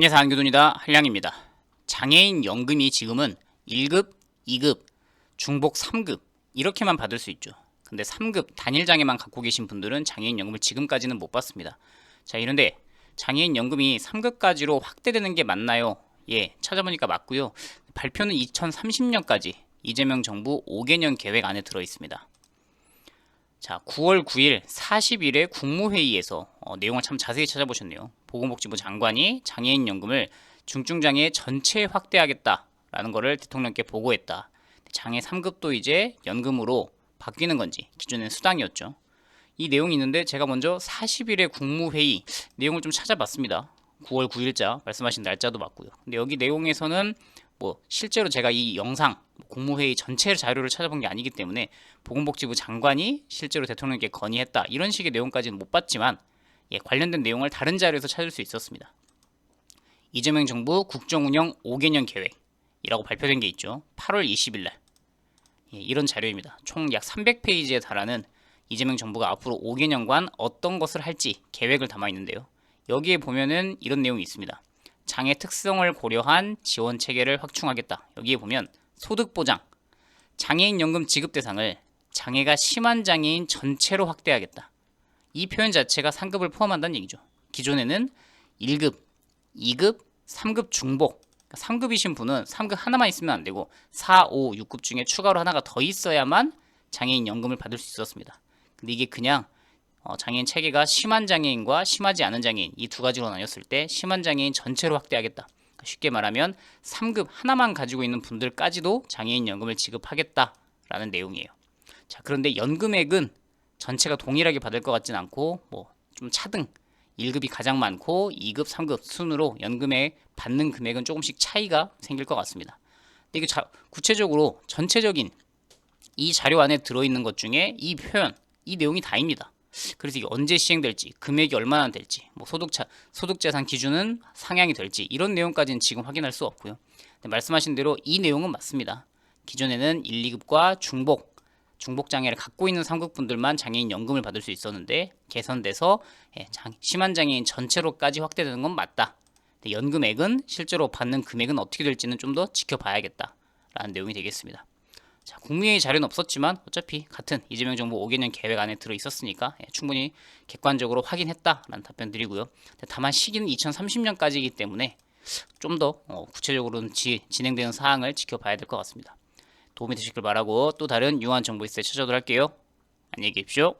안녕하세요 한교돈이다. 한량입니다. 장애인 연금이 지금은 1급, 2급, 중복 3급 이렇게만 받을 수 있죠. 근데 3급 단일 장애만 갖고 계신 분들은 장애인 연금을 지금까지는 못 받습니다. 자 이런데 장애인 연금이 3급까지로 확대되는 게 맞나요? 예 찾아보니까 맞고요. 발표는 2030년까지 이재명 정부 5개년 계획 안에 들어 있습니다 자, 9월 9일 40일에 국무회의에서 어, 내용을 참 자세히 찾아보셨네요. 보건복지부 장관이 장애인 연금을 중증장애 전체에 확대하겠다라는 것을 대통령께 보고했다. 장애 3급도 이제 연금으로 바뀌는 건지 기존엔 수당이었죠. 이 내용이 있는데 제가 먼저 40일에 국무회의 내용을 좀 찾아봤습니다. 9월 9일자 말씀하신 날짜도 맞고요. 근데 여기 내용에서는 뭐 실제로 제가 이 영상 국무회의 전체 자료를 찾아본 게 아니기 때문에 보건복지부 장관이 실제로 대통령께 건의했다 이런 식의 내용까지는 못 봤지만 예, 관련된 내용을 다른 자료에서 찾을 수 있었습니다. 이재명 정부 국정운영 5개년 계획이라고 발표된 게 있죠. 8월 20일 날 예, 이런 자료입니다. 총 약 300페이지에 달하는 이재명 정부가 앞으로 5개년간 어떤 것을 할지 계획을 담아 있는데요. 여기에 보면은 이런 내용이 있습니다. 장애 특성을 고려한 지원 체계를 확충하겠다. 여기에 보면 소득 보장, 장애인 연금 지급 대상을 장애가 심한 장애인 전체로 확대하겠다. 이 표현 자체가 상급을 포함한다는 얘기죠. 기존에는 1급, 2급, 3급 중복. 3급이신 분은 3급 하나만 있으면 안 되고 4, 5, 6급 중에 추가로 하나가 더 있어야만 장애인 연금을 받을 수 있었습니다. 근데 이게 그냥 어, 장애인 체계가 심한 장애인과 심하지 않은 장애인 이 두 가지로 나뉘었을 때 심한 장애인 전체로 확대하겠다. 그러니까 쉽게 말하면 3급 하나만 가지고 있는 분들까지도 장애인 연금을 지급하겠다라는 내용이에요. 자, 그런데 연금액은 전체가 동일하게 받을 것 같진 않고 뭐 좀 차등 1급이 가장 많고 2급, 3급 순으로 연금에 받는 금액은 조금씩 차이가 생길 것 같습니다. 이게 자, 구체적으로 전체적인 이 자료 안에 들어있는 것 중에 이 표현, 이 내용이 다입니다. 그래서 이게 언제 시행될지, 금액이 얼마나 될지, 뭐 소득차, 소득자산 기준은 상향이 될지 이런 내용까지는 지금 확인할 수 없고요. 말씀하신 대로 이 내용은 맞습니다. 기존에는 1, 2급과 중복, 중복 장애를 갖고 있는 3급 분들만 장애인 연금을 받을 수 있었는데 개선돼서 예, 장, 심한 장애인 전체로까지 확대되는 건 맞다. 연금액은 실제로 받는 금액은 어떻게 될지는 좀 더 지켜봐야겠다라는 내용이 되겠습니다. 자, 국무회의 자료는 없었지만 어차피 같은 이재명 정부 5개년 계획 안에 들어 있었으니까 예, 충분히 객관적으로 확인했다라는 답변 드리고요. 다만 시기는 2030년까지이기 때문에 좀더 어, 구체적으로는 지, 진행되는 사항을 지켜봐야 될 것 같습니다. 도움이 되시길 바라고 또 다른 유한 정보 있을 때 찾아오도록 할게요. 안녕히 계십시오.